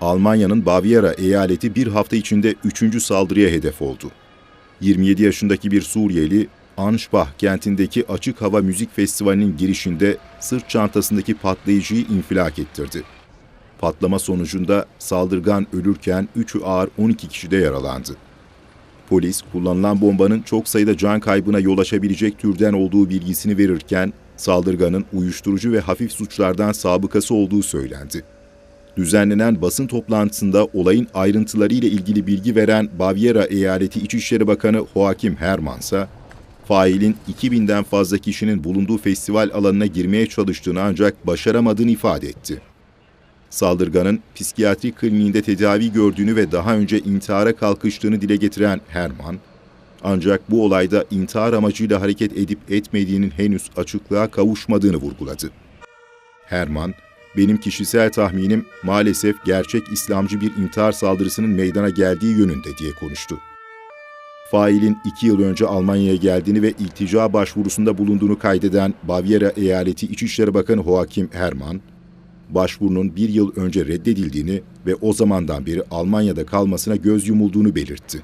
Almanya'nın Baviera eyaleti bir hafta içinde üçüncü saldırıya hedef oldu. 27 yaşındaki bir Suriyeli, Ansbach kentindeki açık hava müzik festivalinin girişinde sırt çantasındaki patlayıcıyı infilak ettirdi. Patlama sonucunda saldırgan ölürken 3'ü ağır 12 kişi de yaralandı. Polis, kullanılan bombanın çok sayıda can kaybına yol açabilecek türden olduğu bilgisini verirken, saldırganın uyuşturucu ve hafif suçlardan sabıkası olduğu söylendi. Düzenlenen basın toplantısında olayın ayrıntılarıyla ilgili bilgi veren Baviera Eyaleti İçişleri Bakanı Joachim Hermann ise, failin 2000'den fazla kişinin bulunduğu festival alanına girmeye çalıştığını ancak başaramadığını ifade etti. Saldırganın psikiyatri kliniğinde tedavi gördüğünü ve daha önce intihara kalkıştığını dile getiren Herman, ancak bu olayda intihar amacıyla hareket edip etmediğinin henüz açıklığa kavuşmadığını vurguladı. Herman, benim kişisel tahminim maalesef gerçek İslamcı bir intihar saldırısının meydana geldiği yönünde diye konuştu. Failin iki yıl önce Almanya'ya geldiğini ve iltica başvurusunda bulunduğunu kaydeden Baviera Eyaleti İçişleri Bakanı Joachim Herman, başvurunun bir yıl önce reddedildiğini ve o zamandan beri Almanya'da kalmasına göz yumulduğunu belirtti.